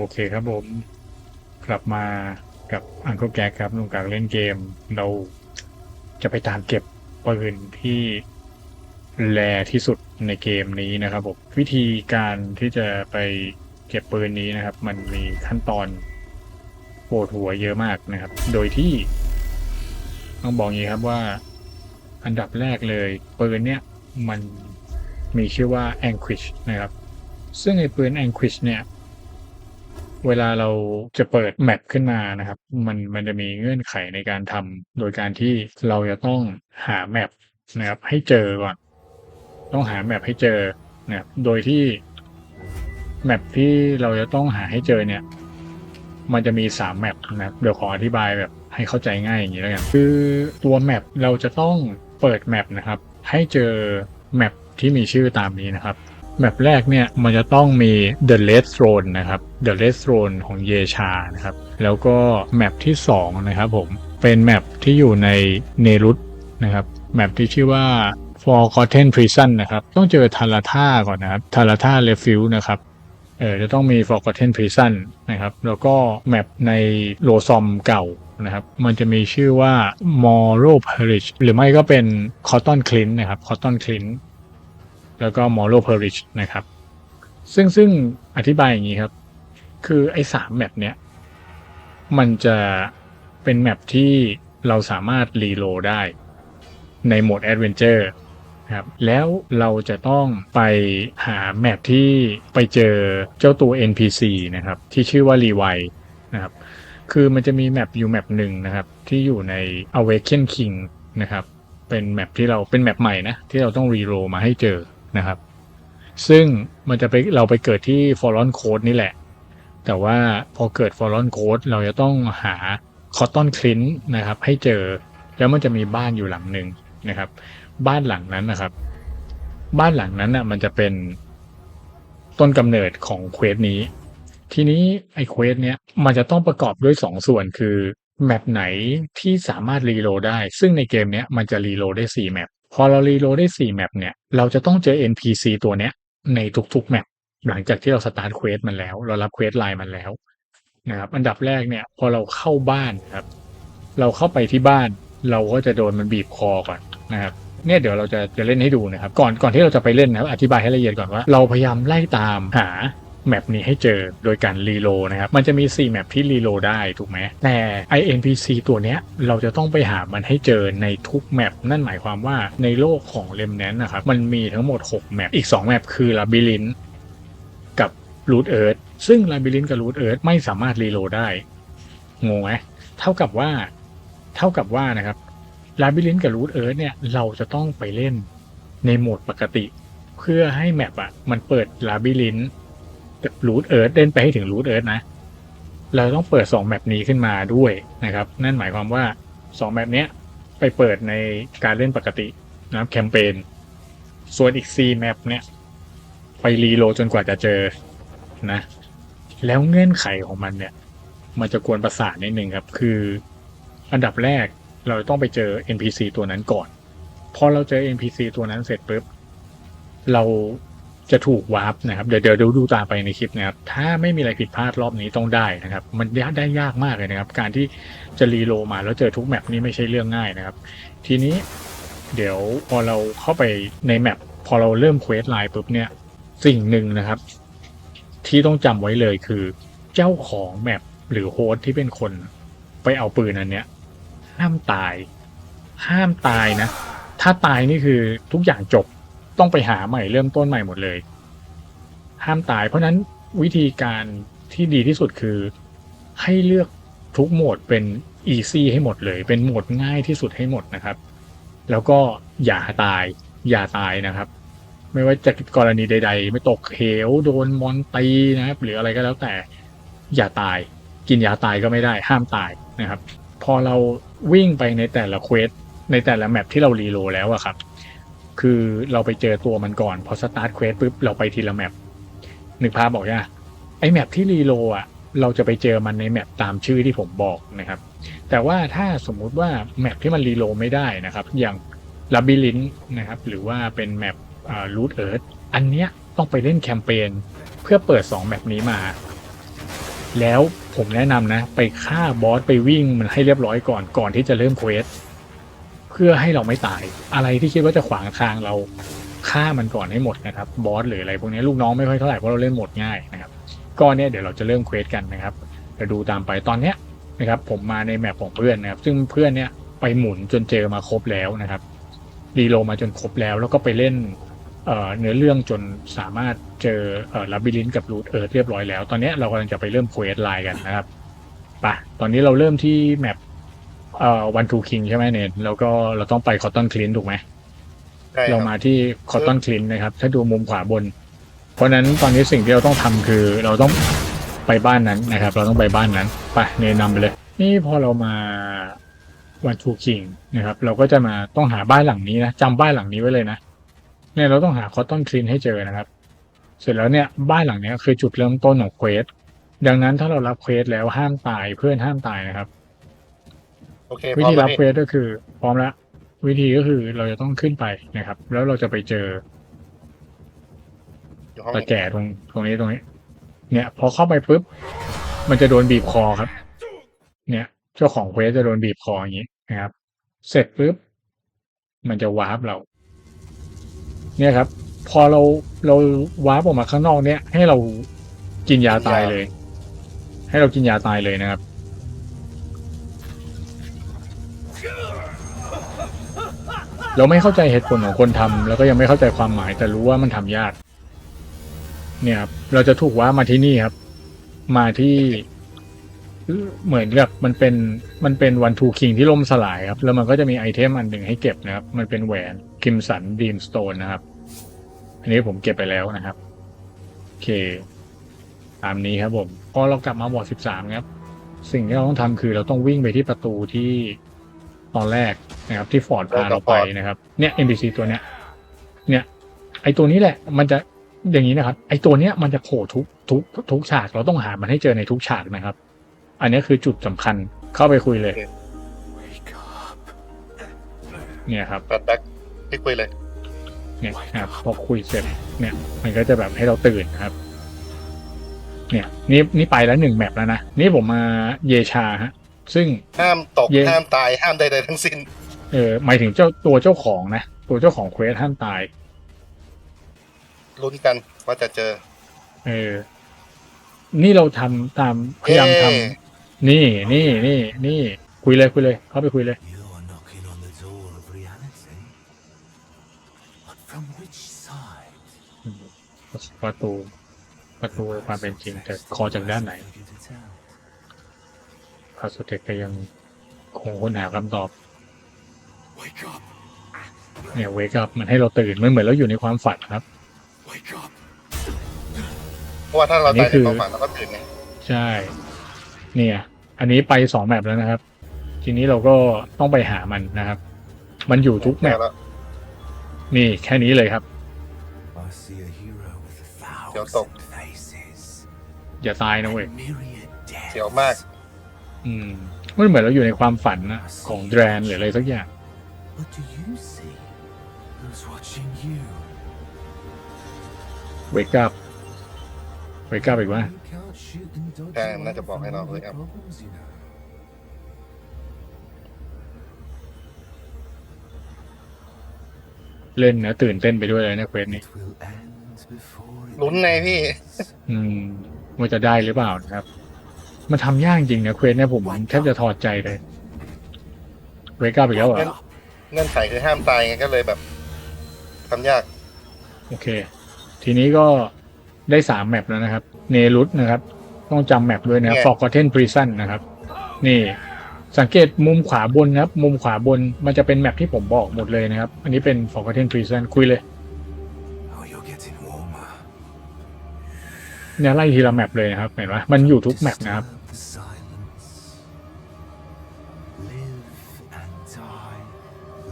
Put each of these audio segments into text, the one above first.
โอเคครับผม กลับมากับอัง e กแกครับนุ่งกางเล่นเกม เราจะไปตามเก็บปืนที่แรที่สุดในเกมนี้นะครับผมวิธีการที่จะไปเก็บปืนนี้นะครับ มันมีขั้นตอนปวดหัวเยอะมากนะครับ โดยที่ต้องบอกอย่างนี้ครับว่าอันดับแรกเลยปืนเนี่ยมันมีชื่อว่า Anguish นะครับ ซึ่งไอ้ปืน Anguish เนี่ย เวลาเราจะเปิดแมปขึ้นมานะครับ มันมันจะมีเงื่อนไขในการทำโดยการที่เราจะต้องหาแมปนะครับให้เจอก่อน ต้องหาแมปให้เจอนะครับโดยที่แมปที่เราจะต้องหาให้เจอเนี่ย มันจะมีสามแมปนะครับเดี๋ยวขออธิบายแบบให้เข้าใจง่ายอย่างนี้แล้วกันคือตัวแมปเราจะต้องเปิดแมปนะครับ ให้เจอแมปที่มีชื่อตามนี้นะครับ แมปแรกเนี่ยมันจะต้องมี The Red Throne นะครับ The Red Throne ของเยชานะครับ แล้วก็แมปที่ 2 นะครับผม เป็นแมปที่อยู่ในเนรุตนะครับ แมปที่ชื่อว่า Forgotten Prison นะครับ ต้องเจอทาราธาก่อนนะครับทาราธาเลฟิลนะครับเออจะต้องมี Forgotten Prison นะครับ แล้วก็แมปในโลซอมเก่านะครับ มันจะมีชื่อว่า Moral Parish หรือไม่ก็เป็น Cotton Clint นะครับ Cotton Clint แล้วก็ Moral Parish นะครับ ซึ่งซึ่งอธิบายอย่างนี้ครับ คือไอ้สามแมปเนี้ย มันจะเป็นแมปที่เราสามารถรีโหลดได้ในโหมด Adventure นะครับแล้วเราจะต้องไปหาแมปที่ไปเจอเจ้าตัว NPC นะครับ ที่ชื่อว่า r e v i นะครับ คือมันจะมีแมปอยู่แมปหนึ่งนะครับ ที่อยู่ใน Awaken King นะครับ เป็นแมปที่เราเป็นแมปใหม่นะ ที่เราต้องรีโรมาให้เจอ นะครับ ซึ่งมันจะไปเราไปเกิดที่ Fallen Code นี่แหละ แต่ว่าพอเกิด Fallen Code เราจะต้องหา Cotton Clint นะครับ ให้เจอแล้วมันจะมีบ้านอยู่หลังหนึ่งนะครับ บ้านหลังนั้นนะครับ บ้านหลังนั้นน่ะมันจะเป็นต้นกำเนิดของเควสนี้ ทีนี้ไอ้เควสเนี้ยมันจะต้องประกอบด้วยสองส่วนคือแมปไหนที่สามารถรีโหลดได้ ซึ่งในเกมเนี้ยมันจะรีโหลดได้4แมป พอเรารีโหลดได้4แมปเนี่ย เราจะต้องเจอ NPC ตัวเนี้ยในทุกๆแมปหลังจากที่เราสตาร์ทเควสมันแล้ว เรารับเควสไลน์มันแล้วนะครับอันดับแรกเนี่ยพอเราเข้าบ้านครับ เราเข้าไปที่บ้าน เราก็จะโดนมันบีบคอก่อนนะครับเนี่ยเดี๋ยวเราจะจะเล่นให้ดูนะครับ ก่อนก่อนที่เราจะไปเล่นนะครับอธิบายให้ละเอียดก่อนว่า เราพยายามไล่ตามหา แมปนี้ให้เจอโดยการรีโลนะครับ มันจะมี 4 แมปที่รีโลได้ถูกไหมแต่ INPC ตัวเนี้ยเราจะต้องไปหามันให้เจอในทุกแมปนั่นหมายความว่าในโลกของเลมแนนนะครับ มันมีทั้งหมด 6 แมป อีก 2 แมปคือลาบิลินกับรูทเอิร์ธซึ่งลาบิลินกับรูทเอิร์ธไม่สามารถรีโลได้งงไหมเท่ากับว่าเท่ากับว่านะครับลาบิลินกับรูทเอิร์ธเนี่ยเราจะต้องไปเล่นในโหมดปกติ เพื่อให้แมปอะมันเปิดลาบิลิน รูทเอิร์ธเล่นไปให้ถึงรูทเอิร์ธนะ เราต้องเปิด2แมปนี้ขึ้นมาด้วยนะครับ นั่นหมายความว่า2แมปเนี้ยไปเปิดในการเล่นปกตินะครับแคมเปญ ส่วนอีก4แมปเนี้ยไปรีโหลดจนกว่าจะเจอนะ แล้วเงื่อนไขของมันเนี่ย มันจะกวนประสาทนิดนึงครับ คืออันดับแรกเราต้องไปเจอ NPC ตัวนั้นก่อน พอเราเจอ NPC ตัวนั้นเสร็จปุ๊บ เรา จะถูกวาร์ปนะครับเดี๋ยวเดี๋ยวดูตามไปในคลิปนะครับถ้าไม่มีอะไรผิดพลาดรอบนี้ต้องได้นะครับ มันได้ยากมากเลยนะครับ การที่จะรีโลมาแล้วเจอทุกแมปนี่ไม่ใช่เรื่องง่ายนะครับ ทีนี้เดี๋ยวพอเราเข้าไปในแมปพอเราเริ่มเควสไลน์ปุ๊บเนี่ยสิ่งหนึ่งนะครับ ที่ต้องจำไว้เลยคือ เจ้าของแมปหรือโฮสที่เป็นคนไปเอาปืนอันเนี้ยห้ามตาย ห้ามตายนะ ถ้าตายนี่คือทุกอย่างจบ ต้องไปหาใหม่เริ่มต้นใหม่หมดเลย ห้ามตาย เพราะนั้นวิธีการที่ดีที่สุดคือ ให้เลือกทุกโหมดเป็น easy ให้หมดเลย เป็นโหมดง่ายที่สุดให้หมดนะครับ แล้วก็อย่าตายอย่าตายนะครับ ไม่ว่าจะกรณีใด ๆ ไม่ตกเหวโดนมอนตีนะครับ หรืออะไรก็แล้วแต่อย่าตาย กินยาตายก็ไม่ได้ ห้ามตายนะครับ พอเราวิ่งไปในแต่ละเควสในแต่ละแมปที่เรารีโหลแล้วอะครับ คือเราไปเจอตัวมันก่อน พอสตาร์ทเควสปุ๊บเราไปทีละแมปนึกภาพบอกยังไอแมปที่รีโลดอะเราจะไปเจอมันในแมปตามชื่อที่ผมบอกนะครับ แต่ว่าถ้าสมมุติว่าแมปที่มันรีโลไม่ได้นะครับ อย่างลาบิลินนะครับ หรือว่าเป็นแมปรูทเอิร์ธอันเนี้ยต้องไปเล่นแคมเปญเพื่อเปิด 2 แมปนี้มา แล้วผมแนะนำนะ ไปฆ่าบอสไปวิ่งมันให้เรียบร้อยก่อนก่อนที่จะเริ่มเควส พื่อให้เราไม่ตาย อะไรที่คิดว่าจะขวางทางเราฆ่ามันก่อนให้หมดนะครับบอสหรืออะไรพวกนี้ลูกน้องไม่ค่อยเท่าไหร่เพราะเราเล่นหมดง่ายนะครับก็เนี่ยเดี๋ยวเราจะเริ่มเควสกันนะครับเดี๋ยวดูตามไปตอนเนี้ยนะครับผมมาในแมปของเพื่อนนะครับ ซึ่งเพื่อนเนี่ยไปหมุนจนเจอมาครบแล้วนะครับรีโลมาจนครบแล้ว แล้วก็ไปเล่นเนื้อเรื่องจนสามารถเจอลับบิลินกับรูทเอิร์ธเรียบร้อยแล้ว ตอนนี้เรากำลังจะไปเริ่มเควสไลน์กันนะครับไปะตอนนี้เราเริ่มที่แมป เอ่อวันทูคิงใช่ไหมเนนแล้วก็เราต้องไปคอตตอนคลินถูกไหมใช่คเรารับมาที่คอตตอนคลินนะครับ ถ้าดูมุมขวาบน เพราะฉะนั้นตอนนี้สิ่งที่เราต้องทำคือ เราต้องไปบ้านนั้นนะครับ เราต้องไปบ้านนั้นไปเนนนำไปเลย นี่พอเรามาวันทูคิงนะครับ เราก็จะมาต้องหาบ้านหลังนี้นะจำบ้านหลังนี้ไว้เลยนะเนี่ยเราต้องหาคอตตอนคลีนให้เจอนะครับ เสร็จแล้วเนี่ยบ้านหลังเนี้ยคือจุดเริ่มต้นของเควส ดังนั้นถ้าเรารับเควสแล้วห้ามตายเพื่อนห้ามตายนะครับ โอเควิพร้อมธีแล้รัวบพี่เควสก็คือ พร้อมแล้ว วิธีก็คือเราจะต้องขึ้นไปนะครับ แล้วเราจะไปเจออยู่ห้องตาแก่ตรงตรงนี้ตรงนี้ เนี่ย พอเข้าไปปุ๊บ มันจะโดนบีบคอครับ เนี่ย เจ้าของเควสจะโดนบีบคออย่างนี้นะครับ เสร็จปุ๊บ มันจะวาร์ปเรา เนี่ยครับ พอเราเราวาร์ปออกมาข้างนอกเนี่ย ให้เรากินยาตายเลย ให้เรากินยาตายเลยนะครับ เราไม่เข้าใจเหตุผลของคนทำแล้วก็ยังไม่เข้าใจความหมายแต่รู้ว่ามันทำยาก เนี่ยครับเราจะถูกว่ามาที่นี่ครับ มาที่เหมือนกับมันเป็นมันเป็นวันทูคิงที่ล่มสลายครับ แล้วมันก็จะมีไอเทมอันหนึ่งให้เก็บนะครับ มันเป็นแหวนคิมสันดีมสโตนนะครับ อันนี้ผมเก็บไปแล้วนะครับโอเค ตามนี้ครับผมพอเรากลับมาบอร์ดสิบสามครับ สิ่งที่เราต้องทำคือเราต้องวิ่งไปที่ประตูที่ ตอนแรกนะครับที่ฟอร์ดพาเราไปนะครับ เนี่ย NPC ตัวเนี้ย เนี่ย ไอตัวนี้แหละ มันจะอย่างนี้นะครับ ไอตัวเนี้ยมันจะโผล่ทุกทุกทุกฉากเราต้องหามันให้เจอในทุกฉากนะครับ อันนี้คือจุดสำคัญเข้าไปคุยเลย Wake up. เนี่ยครับแป๊บแป๊บพี่คุยเลย เนี่ยนะครับพอคุยเสร็จ เนี่ย มันก็จะแบบให้เราตื่นนะครับ เนี่ย นี่นี่ไปแล้วหนึ่งแมปแล้วนะ นี่ผมมาเยชาฮะ ซึ่งห้ามตกเย็นห้ามตายห้ามใดๆทั้งสิ้น เออหมายถึงเจ้าตัวเจ้าของนะ ตัวเจ้าของเควสห้ามตายลุ้นกันว่าจะเจอ เออ นี่เราทำตามพยายามทำเอ๊ะนี่นี่นี่นี่คุยเลยคุยเลย เข้าไปคุยเลย You are knocking on the door of reality. But from which side? ประตูประตูความเป็นจริงจะคอจากด้านไหน Look into town. พาสเทคก็ยังคงค้นหาคำตอบ Wake up. เนี่ยเวกับมันให้เราตื่นมันเหมือนเราอยู่ในความฝันครับ Wake up. เพราะว่าถ้าเราอันนี้ตายคืในอความฝันเราก็ตื่นไงใช่ เนี่ย อันนี้ไปสองแมปแล้วนะครับ ทีนี้เราก็ต้องไปหามันนะครับ มันอยู่ทุกแมปแล้วนี่แค่นี้เลยครับ I see a hero with a Yo, thousand faces. อย่าตายนะเว้ย Myriad deaths. เสียวมาก อืมมันเหมือนเราอยู่ในความฝันนะของแดรนหรืออะไรสักอย่าง What do you see? Who's watching you? เวกับเวกับอีกว่า You can't shoot and dodge ใช่ away น่าจะบอกให้เรา from เลยครับ problems, you know. เล่นนะตื่นเต้นไปด้วยเลยนะเควสนี้ It will end before it ลุ้นไงพี่ ends. อืมว่าจะได้หรือเปล่านะครับ มันทำยากจริงนะเควสเนี่ยผมแทบจะถอดใจเลยเวกับอีกแล้วเหรองั้นเงื่อนไขคือห้ามตายไงก็เลยแบบทำยาก โอเค ทีนี้ก็ได้สามแมปแล้วนะครับ เนรุสนะครับ ต้องจำแมปด้วยนะครับเนี่ย Forgotten Prison นะครับ นี่สังเกตมุมขวาบนนะครับ มุมขวาบนมันจะเป็นแมปที่ผมบอกหมดเลยนะครับ อันนี้เป็น Forgotten Prison คุยเลย Oh, you're getting warmer. เนี่ยไล่ทีละแมปเลยนะครับ เห็นไหมมันอยู่ทุกแมปนะครับ Disturb the silence. Live and die.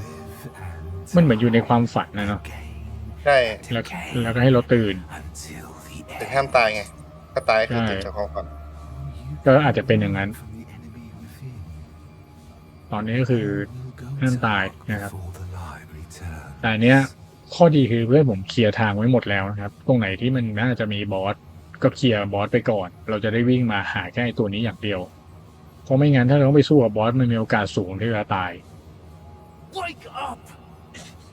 Live and มันเหมือนอยู่ในความฝันนะเนาะ gain ใช่แล้ว decay แล้วก็ให้เราตื่น until the แต่ end. ห้ามตายไงถ้าตายคือใช่ตื่นจากความฝัน You ก็อาจจะเป็นอย่างนั้น from the enemy within. ตอนนี้ก็คือ We'll go ห้าม to ตาย war นะครับ before the light returns. แต่อันเนี้ยข้อดีคือเพื่อนผมเคลียร์ทางไว้หมดแล้วนะครับ ตรงไหนที่มันน่าจะมีบอส ก็เคลียร์บอสไปก่อน เราจะได้วิ่งมาหาแค่ตัวนี้อย่างเดียว เพราะไม่งั้นถ้าเราต้องไปสู้กับบอสมันมีโอกาสสูงที่จะตาย Wake up!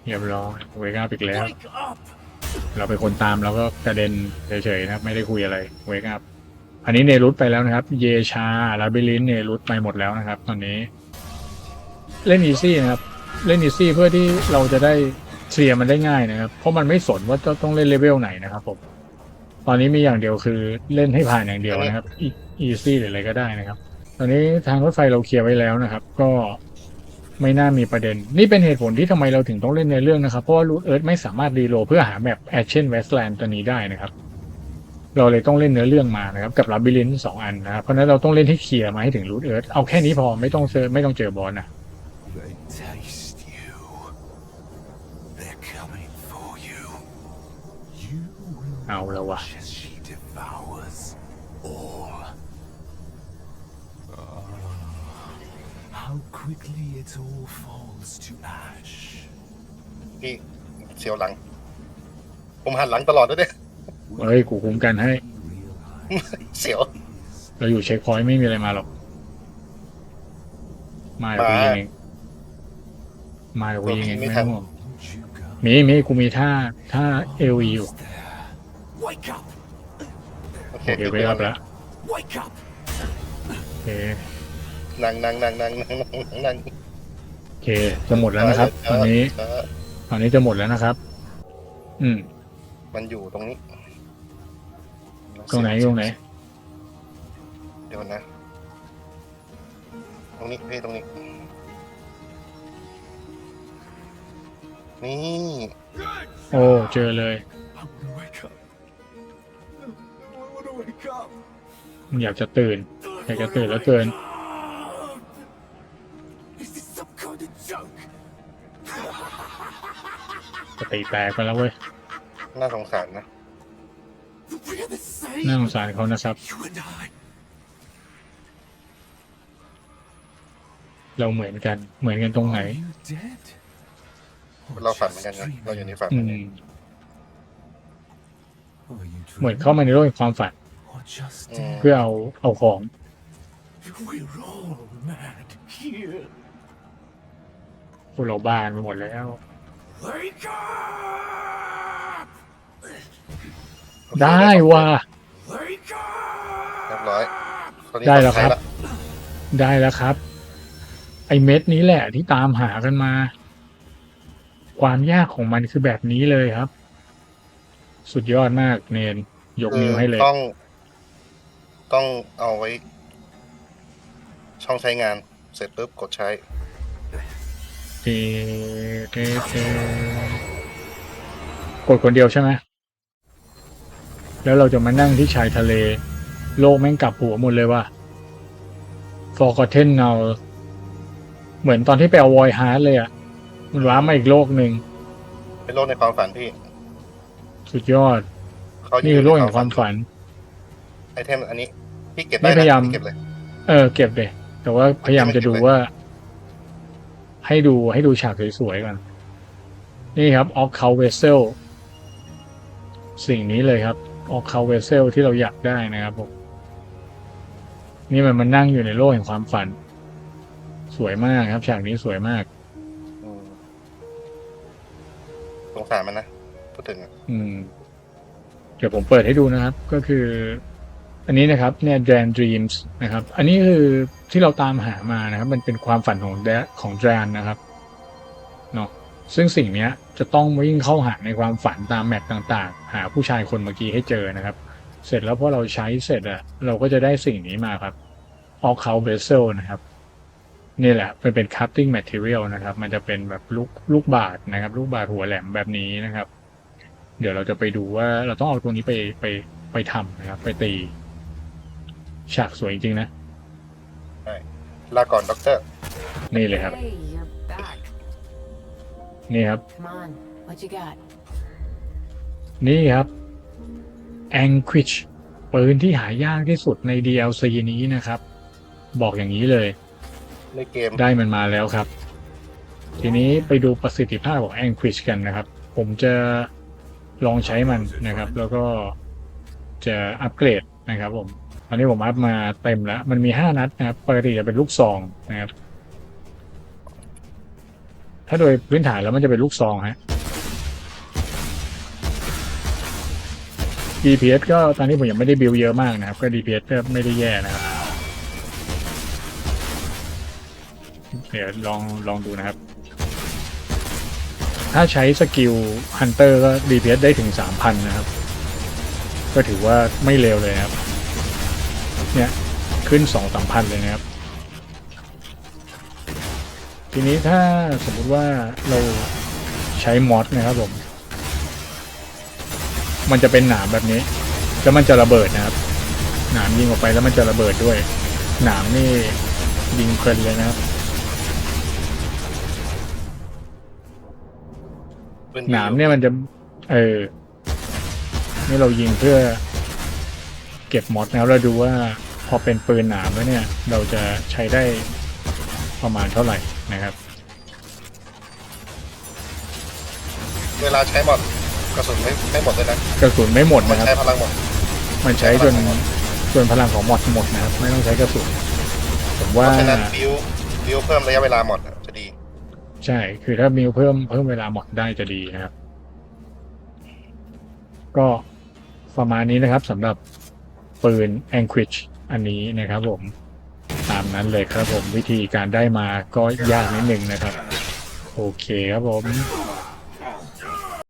เรียบร้อยเวก้าอีกแล้ว Wake up! เราเป็นคนตามเราก็กระเด็นเฉยๆนะครับ ไม่ได้คุยอะไรเวกอัพอันนี้เนรุตไปแล้วนะครับ เยชาลาบิลินเนรุตไปหมดแล้วนะครับ ตอนนี้ เล่นอีซี่นะครับ เล่นอีซี่เพื่อที่เราจะได้เคลียร์มันได้ง่ายนะครับ เพราะมันไม่สนว่าจะต้องเล่นเลเวลไหนนะครับผม ตอนนี้มีอย่างเดียวคือเล่นให้ผ่านอย่างเดียวนะครับอีซี่หรืออะไรก็ได้นะครับ ตอนนี้ทางรถไฟเราเคลียร์ไว้แล้วนะครับ ก็ไม่น่ามีประเด็น นี่เป็นเหตุผลที่ทำไมเราถึงต้องเล่นในเรื่องนะครับ เพราะว่ารูทเอิร์ธไม่สามารถรีโหลดเพื่อหาแมปแอชเชนเวสต์แลนด์ตัวนี้ได้นะครับ เราเลยต้องเล่นเนื้อเรื่องมานะครับ กับลาบิลินสองอันนะครับเพราะฉะนั้นเราต้องเล่นให้เคลียร์มาให้ถึงรูทเอิร์ธเอาแค่นี้พอไม่ต้องเจอไม่ต้องเจอบอสนะ เอาแล้ววะ watch as she devours all. Ah, how quickly it all falls to ash. พี่เสียวหลัง ผมหันหลังตลอดด้วยเนี่ยเฮ้ย กูคุ้มกันให้ Realize เสียว เราอยู่เช็คพอยต์ไม่มีอะไรมาหรอก มาเดี๋ยวกูยิงเองมาเดี๋ยวกูยิงเองไม่ต้องห่วง won't you go? มีมีกูมีท่าท่าเอวีอยู่ There. Wake up! โอเคโอเคไปรับแล้ว Wake up! โอเคนั่งนั่งนั่งนั่งนั่งนั่งนั่งโอเคจะหมดแล้วนะครับตอนนี้เออตอนนี้จะหมดแล้วนะครับ อืมมันอยู่ตรงนี้ตรงไหนตรงไหนเดี๋ยวนะ ตรงนี้พี่ตรงนี้ นี่โอ้เจอเลย I want to wake up. I want to wake up. อยากจะตื่น อยากจะตื่นแล้วเกิน Is this some kind of joke? สติแตกไปแล้วเว้ย น่าสงสารนะ We're the น่า same. สงสารเขานะครับ You and I. เราเหมือนกัน เหมือนกันตรงไหน Are you dead? Or เราฝันเหมือน just กันนะ dreaming? เราอยู่ในฝันอืกันมเนี่ย Are you เหมือน dreaming? เข้ามาในโลกแห่งความฝัน Or just อืม dead? เพื่อเอาเอาของ We're all mad here. พวกเราบ้านไปหมดแล้ว Wake up! ได้ว่ะ Wake up! เรียบร้อยตอนนี้ได้แล้วครับปลอดภัยได้แล้วครับ ไอเม็ดนี้แหละที่ตามหากันมา ความยากของมันคือแบบนี้เลยครับ สุดยอดมากเนนยกคือนิ้วให้เลย ต้อง ต้องเอาไว้ ช่องใช้งาน เสร็จปุ๊บกดใช้เอเอเอกดคนเดียวใช่ไหมแล้วเราจะมานั่งที่ชายทะเล โลกแม่งกลับหัวหมดเลยว่ะ Forgotten Now เหมือนตอนที่ไปเอาวอยฮาร์ดเลยอะ มันว้ามาอีกโลกหนึ่งเป็นโลกในความฝันพี่สุดยอด เขาอยู่นี่คือโลกแห่งความฝัน ไอเทมอันนี้ พี่เก็บไม่ได้นะพยายาม พี่เก็บเลย เออ เก็บเลยแต่ว่าพยายามจะดูว่า ให้ดูให้ดูฉากสวยๆก่อนนี่ครับออกเคาเวเซลสิ่งนี้เลยครับออกเคาเวเซลที่เราอยากได้นะครับผมนี่มันมันนั่งอยู่ในโลกแห่งความฝัน สวยมากครับ ฉากนี้สวยมาก สารมันนะพูดถึงอะอืม เดี๋ยวผมเปิดให้ดูนะครับ ก็คือ อันนี้นะครับ เนี่ย Dran Dreams นะครับ อันนี้คือที่เราตามหามานะครับ มันเป็นความฝันของแดของ Dran นะครับเนาะซึ่งสิ่งเนี้ย จะต้องวิ่งเข้าหาในความฝันตามแมปต่างๆ หาผู้ชายคนเมื่อกี้ให้เจอนะครับ เสร็จแล้วพอเราใช้เสร็จอะเราก็จะได้สิ่งนี้มาครับ All c o u Vessel นะครับ นี่แหละเป็นเป็น cutting material นะครับ มันจะเป็นแบบลูกลูกบาศก์นะครับ ลูกบาศก์หัวแหลมแบบนี้นะครับ เดี๋ยวเราจะไปดูว่าเราต้องเอาตัวนี้ไปไปไปทำนะครับ ไปตี ฉากสวยจริงๆนะลาก่อนด็อกเตอร์นี่เลยครับ Hey, you're back. นี่ครับ Come on, what you got? นี่ครับ Anquich ปืนที่หายากที่สุดใน DLC นี้นะครับ บอกอย่างนี้เลย ในเกม ได้มันมาแล้วครับ ทีนี้ไปดูประสิทธิภาพของ Anquich กันนะครับ ผมจะลองใช้มันนะครับ แล้วก็จะอัปเกรดนะครับผมตอนนี้ผมอัพมาเต็มแล้ว มันมีห้านัดนะครับปกติจะเป็นลูกซองนะครับ ถ้าโดยพื้นฐานแล้วมันจะเป็นลูกซองฮะ DPS ก็ตอนนี้ผมยังไม่ได้บิวเยอะมากนะครับ ก็ DPS ก็ไม่ได้แย่นะครับ เดี๋ยวลองลองดูนะครับ ถ้าใช้สกิลฮันเตอร์ก็ DPS ได้ถึง 3,000 นะครับ ก็ถือว่าไม่เร็วเลยนะครับ เนี่ยขึ้น 2-3,000 เลยนะครับ ทีนี้ถ้าสมมุติว่าเราใช้มอดนะครับผม มันจะเป็นหนามแบบนี้ แล้วมันจะระเบิดนะครับ หนามยิงออกไปแล้วมันจะระเบิดด้วย หนามนี่ยิงเพลินเลยนะครับ ปืนหนามเนี่ยมันจะ เออ นี่เรายิงเพื่อ เก็บมอดแล้วเราดูว่า พอเป็นปืนหนามแล้วเนี่ย เราจะใช้ได้ประมาณเท่าไหร่นะครับ เวลาใช้หมดกระสุนไม่ไม่หมดเลยนะกระสุนไม่หมดมันนะครับใช้พลังหมด มันใช้จนจนพลังของมอดหมดนะครับ ไม่ต้องใช้กระสุนผมเพว่า ราะฉะนั้นบิวบิวเพิ่มระยะเวลาหมดอะจะดี ใช่ คือถ้ามีเพิ่มเพิ่มเวลาหมดได้จะดีนะครับ ก็ประมาณนี้นะครับสำหรับปืน a n q u i s h อันนี้นะครับผม ตามนั้นเลยครับผมวิธีการได้มาก็ยากนิดนึงนะครับ โอเคครับผม